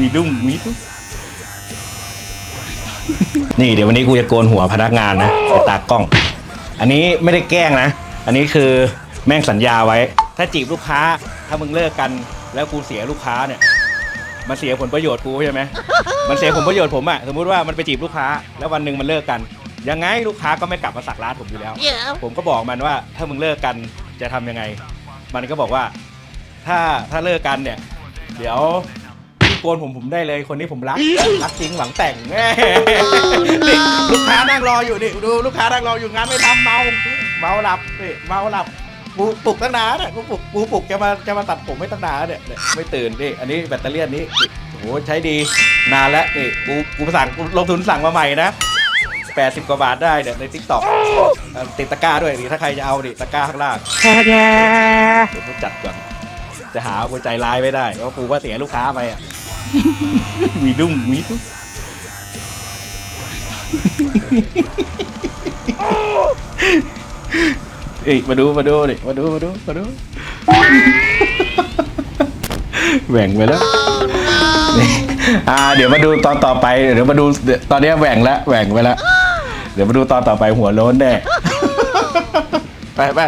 มีดุ้งมีดุ้งนี่เดี๋ยววันนี้กูจะโกนหัวพนักงานนะไอ้ตากล้อง อันนี้ไม่ได้แกล้งนะ อันนี้คือแม่งสัญญาไว้ ถ้าจีบลูกค้า ถ้ามึงเลิกกัน แล้วกูเสียลูกค้าเนี่ย มันเสียผลประโยชน์กูใช่ไหมมันเสียผลประโยชน์ผมอะสมมุติว่ามันไปจีบลูกค้า แล้ววันหนึ่งมันเลิกกัน ยังไงลูกค้าก็ไม่กลับมาสักร้านผมอยู่แล้ว ผมก็บอกมันว่า ถ้ามึงเลิกกันจะทำยังไง มันก็บอกว่า ถ้าถ้าเลิกกันเนี่ย เดี๋ยวพี่ โกนผมผมได้เลยคนนี้ผมรัก รักจริงหวังแต่งแม่นี่ลูกค้านั่งรออยู่นี่ดูลูกค้านั่งรออยู่งานไม่ทำเมา เมาหลับนี่เมาหลับกูปลุกตั้งนานเนี่ยกูปลุกกูปลุกจะมาจะมาตัดผมไม่ตั้งนานเนี่ยเนี่ยไม่ตื่นนี่อันนี้แบตเตอรี่ยนนี้นี่โอ้โหใช้ดีนานแล้วนี่กูกูสั่งกูลงทุนสั่งมาใหม่นะ80กว่าบาทได้เนี่ยในทิกตอกติดตะกร้าด้วยนี่ถ้าใครจะเอาดิตะกร้าข้างล่างเดี๋ยวกูจัดก่อนจะหากูใจร้ายไม่ได้เพราะกูก็เสียลูกค้าไปอะ มีดุ้งมีดุ้งเอ้ยมาดูมาดูดิมาดูมาดูมาดูแหว่งไปแล้วนี่อ่า เดี๋ยวมาดูตอนต่อไปเดี๋ยวมาดูเดี๋ยวตอนนี้แหว่งแล้วแหว่งไปแล้วเดี๋ยวมาดูตอนต่อไปหัวโล้นแน่ไปไป